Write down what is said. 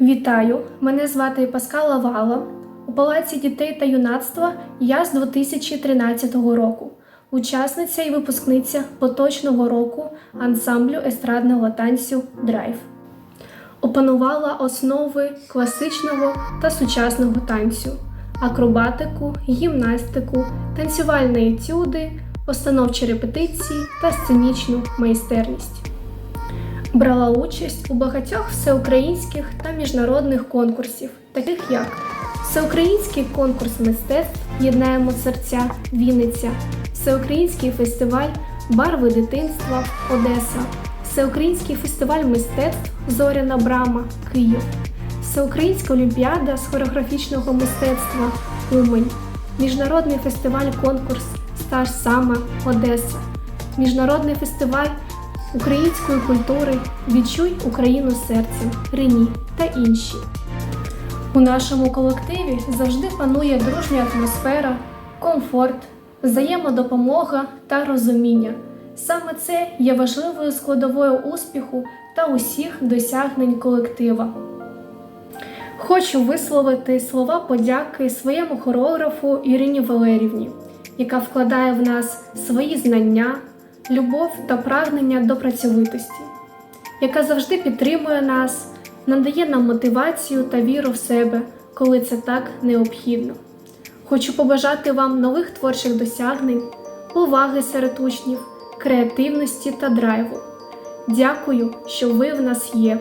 Вітаю! Мене звати Паскала Вала. У Палаці дітей та юнацтва я з 2013 року, учасниця і випускниця поточного року ансамблю естрадного танцю Драйв. Опанувала основи класичного та сучасного танцю, акробатику, гімнастику, танцювальні етюди, постановчі репетиції та сценічну майстерність. Брала участь у багатьох всеукраїнських та міжнародних конкурсів, таких як Всеукраїнський конкурс мистецтв Єднаємо серця Вінниця, Всеукраїнський фестиваль Барви дитинства Одеса, Всеукраїнський фестиваль мистецтв Зоряна Брама Київ, Всеукраїнська олімпіада з хореографічного мистецтва Умань, Міжнародний фестиваль конкурс Стаж Сама Одеса, Міжнародний фестиваль української культури Відчуй Україну серцем, Рені та інші. У нашому колективі завжди панує дружня атмосфера, комфорт, взаємодопомога та розуміння. Саме це є важливою складовою успіху та усіх досягнень колектива. Хочу висловити слова подяки своєму хореографу Ірині Валерівні, яка вкладає в нас свої знання, любов та прагнення до працьовитості, яка завжди підтримує нас, надає нам мотивацію та віру в себе, коли це так необхідно. Хочу побажати вам нових творчих досягнень, поваги серед учнів, креативності та драйву. Дякую, що ви в нас є.